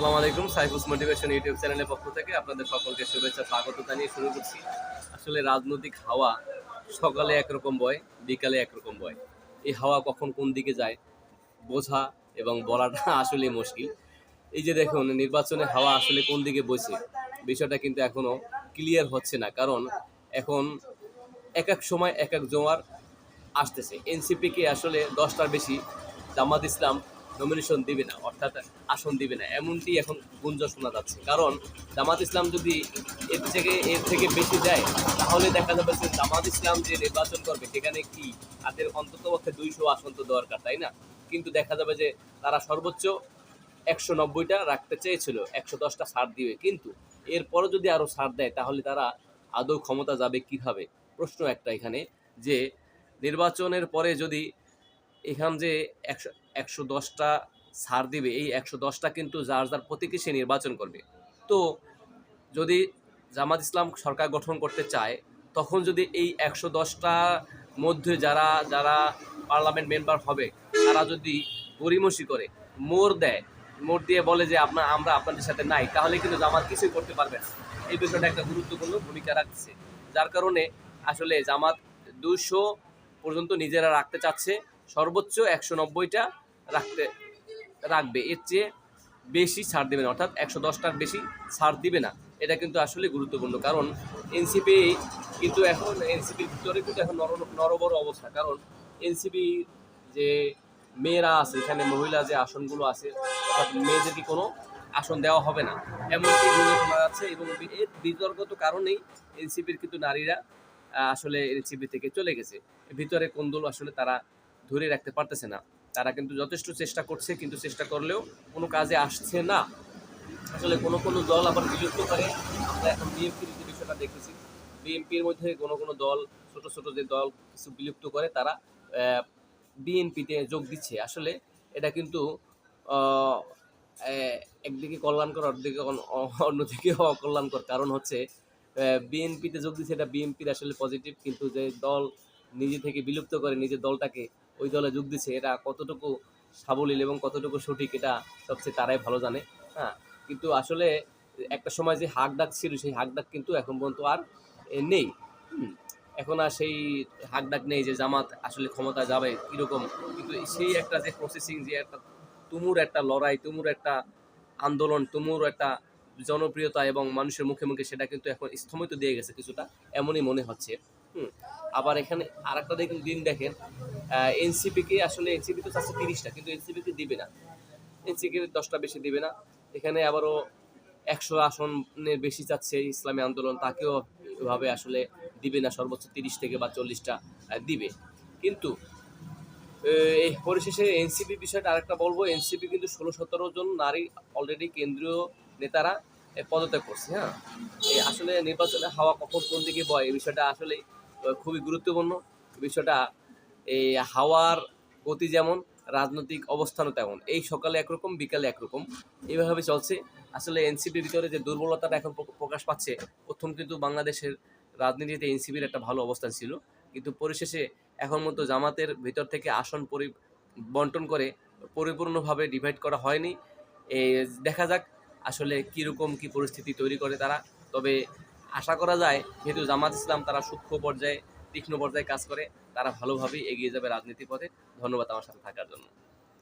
আসসালামু আলাইকুম, Saifus motivation YouTube চ্যানেলের পক্ষ থেকে আপনাদের সকলকে শুভেচ্ছা, স্বাগত জানিয়ে শুরু করছি। আসলে রাজনৈতিক হাওয়া সকালে একরকম বয়, বিকালে একরকম বয়। এই হাওয়া কখন কোন দিকে যায় বোঝা এবং বলাটা আসলে মুশকিল। এই যে দেখুন, নির্বাচনে হাওয়া আসলে কোন দিকে বইছে, বিষয়টা কিন্তু এখনও ক্লিয়ার হচ্ছে না। কারণ এখন এক এক সময় এক এক জোয়ার আসতেছে। এনসিপিকে আসলে দশটার বেশি, জামাত ইসলাম নমিনেশন দিবে না, অর্থাৎ আসন দিবে না, এমনটি এখন গুঞ্জন শোনা যাচ্ছে। কারণ জামাত ইসলাম যদি এর থেকে এর থেকে বেশি দেয় তাহলে দেখা যাবে যে জামাত ইসলাম যে নির্বাচন করবে, সেখানে কি তাদের অন্তত পক্ষে দুইশো আসন তো দরকার, তাই না? কিন্তু দেখা যাবে যে তারা সর্বোচ্চ একশো নব্বইটা রাখতে চেয়েছিল, একশো দশটা ছাড় দিবে। কিন্তু এরপরও যদি আরও ছাড় দেয়, তাহলে তারা আদৌ ক্ষমতা যাবে কীভাবে? প্রশ্ন একটা এখানে, যে নির্বাচনের পরে যদি এখান যে একশো একশো দশটা ছাড় দিবে, এই একশো দশটা কিন্তু যার যার প্রতীকে সে নির্বাচন করবে। তো যদি জামাত ইসলাম সরকার গঠন করতে চায়, তখন যদি এই একশো দশটার মধ্যে যারা যারা পার্লামেন্ট মেম্বার হবে, তারা যদি গরিমসি করে, মোর দেয়, মোর দিয়ে বলে যে আপনার, আমরা আপনাদের সাথে নাই, তাহলে কিন্তু জামাত কিছুই করতে পারবে না। এই বিষয়টা একটা গুরুত্বপূর্ণ ভূমিকা রাখছে। যার কারণে আসলে জামাত দুশো পর্যন্ত নিজেরা রাখতে চাচ্ছে। সর্বোচ্চ একশো নব্বইটা রাখতে, রাখবে। এর চেয়ে বেশি ছাড় দেবে না, অর্থাৎ একশো দশটার বেশি ছাড় দিবে না। এটা কিন্তু আসলে গুরুত্বপূর্ণ, কারণ এনসিপি কিন্তু এখন, এনসিপির ভিতরে কিন্তু এখন নর, নরবর অবস্থা। কারণ এনসিপি যে মেয়েরা আছে, এখানে মহিলা যে আসনগুলো আছে, অর্থাৎ মেয়েদেরকে কোনো আসন দেওয়া হবে না? এমনকি শোনা যাচ্ছে এবং এর বিতর্কত কারণেই এনসিপির কিন্তু নারীরা আসলে এনসিপি থেকে চলে গেছে। ভিতরে কোন্দল আসলে তারা ধরে রাখতে পারতেছে না। তারা কিন্তু যথেষ্ট চেষ্টা করছে, কিন্তু চেষ্টা করলেও কোনো কাজে আসছে না। আসলে কোনো কোনো দল আবার বিলুপ্ত করে। আমরা এখন বিএনপির যে বিষয়টা দেখেছি বিএনপির মধ্যে কোনো কোনো দল, ছোট ছোট যে দল কিছু বিলুপ্ত করে, তারা বিএনপিতে যোগ দিচ্ছে। আসলে এটা কিন্তু একদিকে কল্যাণকর, অন্যদিকে অন- অন্যদিকে অকল্যাণকর কারণ হচ্ছে বিএনপিতে যোগ দিচ্ছে এটা বিএনপির আসলে পজিটিভ কিন্তু যে দল নিজে থেকে বিলুপ্ত করে, নিজের দলটাকে ওই দলে যোগ দিচ্ছে এটা কতটুকু সাবলীল এবং কতটুকু সঠিক এটা সবচেয়ে তারাই ভালো জানে হ্যাঁ? কিন্তু আসলে একটা সময় যে হাক ডাক ছিল, সেই হাক ডাক কিন্তু এখন পর্যন্ত আর নেই এখন আর সেই হাক ডাক নেই যে জামাত আসলে ক্ষমতা যাবে কীরকম কিন্তু সেই একটা যে প্রসেসিং যে একটা তুমুর একটা লড়াই তুমুর একটা আন্দোলন তুমুর একটা জনপ্রিয়তা এবং মানুষের মুখে মুখে সেটা কিন্তু এখন স্থমিত দিয়ে গেছে কিছুটা, এমনই মনে হচ্ছে। হুম। আবার এখানে আর একটা দেখুন, দিন দেখেন। এনসিপিকে আসলে এনসিপি তো চাচ্ছে তিরিশটা, কিন্তু এনসিপিকে দিবে না। এনসিপি দশটা বেশি দিবে না। এখানে আবারও একশো আসনের বেশি চাচ্ছে ইসলামী আন্দোলন, তাকেও এভাবে আসলে দিবে না, সর্বোচ্চ তিরিশ থেকে বা চল্লিশটা দিবে। কিন্তু এই পরিশেষে এনসিপি বিষয়টা আরেকটা বলব এনসিপি কিন্তু ষোলো, সতেরো জন নারী অলরেডি কেন্দ্রীয় নেতারা পদত্যাগ করছে হ্যাঁ? আসলে নির্বাচনে হাওয়া কখন কোন দিকে বয়, এই বিষয়টা আসলে খুবই গুরুত্বপূর্ণ। বিষয়টা, এই হাওয়ার গতি যেমন, রাজনৈতিক অবস্থানও তেমন। এই সকালে একরকম, বিকালে একরকম। এইভাবে চলছে। আসলে এনসিপির ভিতরে যে দুর্বলতাটা এখন প্রকাশ পাচ্ছে, প্রথম কিন্তু বাংলাদেশের রাজনীতিতে এনসিপির একটা ভালো অবস্থান ছিল। কিন্তু পরিশেষে এখন মতো জামাতের ভিতর থেকে আসন পরি বন্টন করে পরিপূর্ণভাবে ডিভাইড করা হয়নি। দেখা যাক আসলে কীরকম কী পরিস্থিতি তৈরি করে তারা। তবে আশা করা যায়, যেহেতু জামাত ইসলাম তারা সূক্ষ্ম পর্যায়ে, তীক্ষ্ণ পর্যায়ে কাজ করে, তারা ভালোভাবেই এগিয়ে যাবে রাজনীতি পথে। ধন্যবাদ আমার সাথে থাকার জন্য।